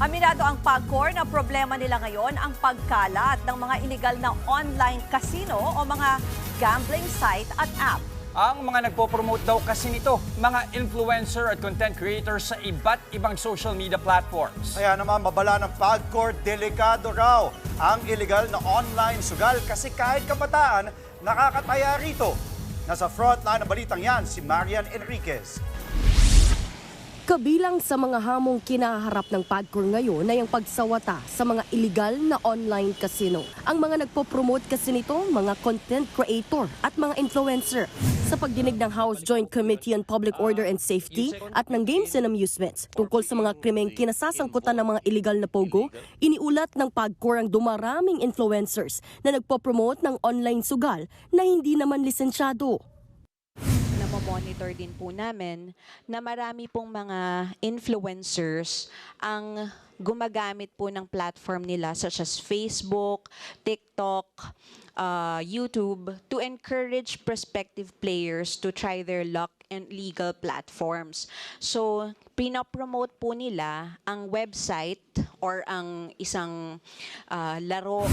Aminado ang PAGCOR na problema nila ngayon ang pagkalat ng mga illegal na online casino o mga gambling site at app. Ang mga nagpo-promote daw kasi nito, mga influencer at content creators sa iba't ibang social media platforms. Kaya naman babala ng PAGCOR, delikado raw ang illegal na online sugal kasi kahit kabataan nakakataya rito. Nasa frontline ng balitang yan si Marian Enriquez. Kabilang sa mga hamong kinaharap ng PAGCOR ngayon ay ang pagsawata sa mga illegal na online casino. Ang mga nagpo-promote kasi nito, mga content creator at mga influencer. Sa pagdinig ng House Joint Committee on Public Order and Safety at ng Games and Amusements tungkol sa mga krimeng kinasasangkutan ng mga illegal na pogo, iniulat ng PAGCOR ang dumaraming influencers na nagpo-promote ng online sugal na hindi naman lisensyado. Monitor din po namin na marami pong mga influencers ang gumagamit po ng platform nila such as Facebook, TikTok, uh, YouTube to encourage prospective players to try their luck in legal platforms. So, pinopromote po nila ang website or ang isang uh, laro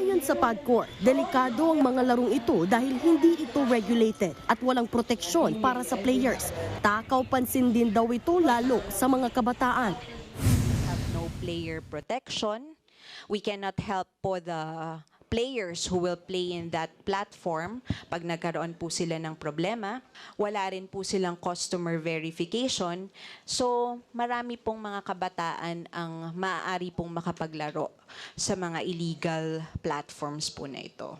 Ayon sa PAGCOR, delikado ang mga larong ito dahil hindi ito regulated at walang proteksyon para sa players. Takaw pansin din daw ito lalo sa mga kabataan. have no player protection. We cannot help po the players who will play in that platform pag nagkaroon po sila ng problema. Wala rin po silang customer verification. So, marami pong mga kabataan ang maaari pong makapaglaro sa mga illegal platforms po na ito.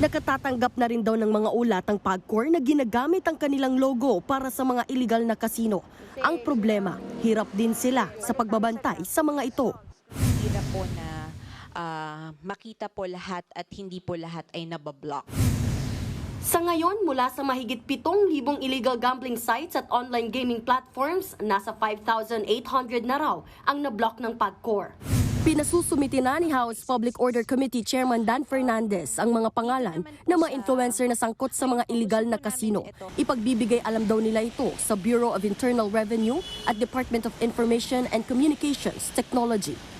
Nakatatanggap na rin daw ng mga ulat ang PAGCOR na ginagamit ang kanilang logo para sa mga illegal na kasino. Ang problema, hirap din sila sa pagbabantay sa mga ito. Hirap po na ah, makita po lahat at hindi po lahat ay nabablock. Sa ngayon, mula sa mahigit 7,000 illegal gambling sites at online gaming platforms, nasa 5,800 na raw ang nablock ng PAGCOR. Pinasusumiti na ni House Public Order Committee Chairman Dan Fernandez ang mga pangalan ng mga influencer na sangkot sa mga illegal na kasino. Ipagbibigay alam daw nila ito sa Bureau of Internal Revenue at Department of Information and Communications Technology.